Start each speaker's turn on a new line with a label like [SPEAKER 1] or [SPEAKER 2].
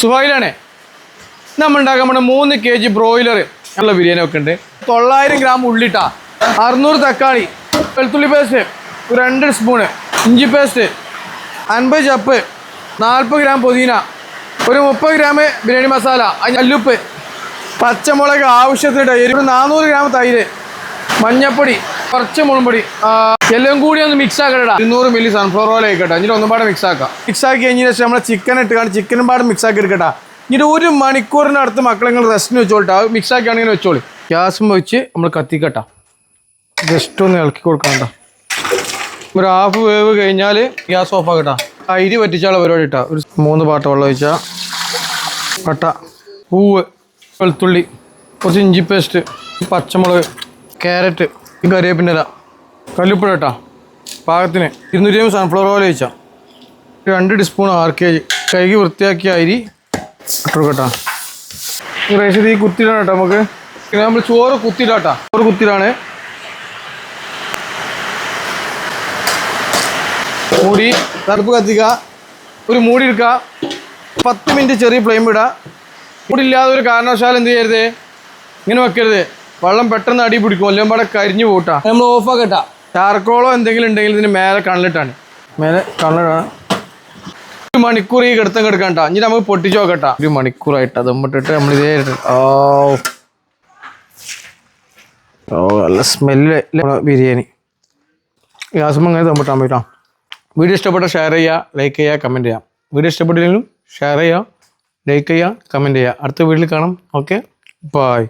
[SPEAKER 1] സുഹൈലാണേ. നമ്മൾ ഉണ്ടാക്കാൻ പോണ മൂന്ന് കെ ജി ബ്രോയിലർ ഉള്ള ബിരിയാണി ഒക്കെ ഉണ്ട്. തൊള്ളായിരം ഗ്രാം ഉള്ളിട്ട. അറുന്നൂറ് തക്കാളി വെളുത്തുള്ളി പേസ്റ്റ് രണ്ട് സ്പൂണ് ഇഞ്ചി പേസ്റ്റ് അൻപത് ചപ്പ് നാൽപ്പത് ഗ്രാം പുതിന ഒരു മുപ്പത് ഗ്രാം ബിരിയാണി മസാല അല്ലുപ്പ് പച്ചമുളക് ആവശ്യത്തിന് ഒരു നാനൂറ് ഗ്രാം തൈര് മഞ്ഞപ്പൊടി കുറച്ച് മുളമ്പൊടി ആ, എല്ലാം കൂടി ഒന്ന് മിക്സ് ആക്കട്ടാ ഇരുന്നൂറ് മില്ലി സൺഫ്ലവർ ഓയിൽ ആയിക്കട്ടെ. എന്നിട്ട് ഒന്നും പാടെ മിക്സ് ആക്കാം. മിക്സ് ആക്കി കഴിഞ്ഞ ശേഷം നമ്മളെ ചിക്കൻ ഇട്ട് കാണും ചിക്കനും പാടെ മിക്സ് ആക്കി എടുക്കട്ടാ. എന്നിട്ട് ഒരു മണിക്കൂറിനടുത്ത് മക്കളെ നിങ്ങൾ റെസ്റ്റിന് ആ മിക്സ് ആക്കിയാണെങ്കിൽ വെച്ചോളി. ഗ്യാസും വെച്ച് നമ്മൾ കത്തിക്കട്ടാ. ജസ്റ്റ് ഒന്ന് ഇളക്കി കൊടുക്കണ്ട ഒരു ഹാഫ് വേവ് കഴിഞ്ഞാൽ ഗ്യാസ് ഓഫ് ആക്കട്ടാ. അരി പറ്റിച്ചാളെ പരിപാടി ഇട്ടാ ഒരു മൂന്ന് പാട്ട വെള്ളം ഒഴിച്ചാൽ പട്ട പൂവ് വെളുത്തുള്ളി കുറച്ച് ഇഞ്ചി പേസ്റ്റ് പച്ചമുളക് ക്യാരറ്റ് കറിവേപ്പിന്റെ ഇല കല്ലുപ്പഴ കേട്ടോ. പാകത്തിന് ഇരുന്നൂറ്റി അമ്പത് സൺഫ്ലവർ ഓയിൽ ഒഴിച്ചാൽ രണ്ട് ടീസ്പൂൺ ആർ കെ ജി കഴുകി വൃത്തിയാക്കിയ അരി ഇട്ടുകൊടുക്കട്ടാ ഈ റൈസ് ഈ കുത്തിയിടാണ് കേട്ടോ നമുക്ക്. പിന്നെ നമ്മൾ ചോറ് കുത്തിയിടാട്ടാ ചോറ് കുത്തിയിടാണ്. മൂടി തടുപ്പ് കത്തിക്കുക. ഒരു മൂടി എടുക്കുക. പത്ത് മിനിറ്റ് ചെറിയ ഫ്ലെയിം ഇടുക. മൂടില്ലാതെ ഒരു കാരണവശാലും എന്ത് ചെയ്യരുത്. ഇങ്ങനെ വെക്കരുത്. വെള്ളം പെട്ടെന്ന് അടി പിടിക്കും. എല്ലാം പാടെ കരിഞ്ഞു പോട്ടാ നമ്മൾ ഓഫ് ആക്കട്ടാ. ചാർക്കോളോ എന്തെങ്കിലും ഉണ്ടെങ്കിൽ ഇതിന് മേലെ കണ്ണിട്ടാണ് മേലെ കണ്ണിടാണ് ഒരു മണിക്കൂർ ഈ കിടത്തം കിടക്കണ്ട. ഇനി നമുക്ക് പൊട്ടിച്ചു നോക്കട്ടാ. ഒരു മണിക്കൂറായിട്ട് അത് ഇട്ടിട്ട് നമ്മൾ ഇതേ ഓ. ഓ നല്ല സ്മെല്ല് ബിരിയാണി. ഗ്യാസും അങ്ങനെ തമ്മിട്ടാൻ പറ്റാം വീഡിയോ ഇഷ്ടപ്പെട്ടാൽ ഷെയർ ചെയ്യുക ലൈക്ക് ചെയ്യുക കമന്റ് ചെയ്യുക വീഡിയോ ഇഷ്ടപ്പെട്ടില്ലെങ്കിലും ഷെയർ ചെയ്യുക ലൈക്ക് ചെയ്യുക കമന്റ് ചെയ്യുക അടുത്ത വീട്ടിൽ കാണാം. Okay bye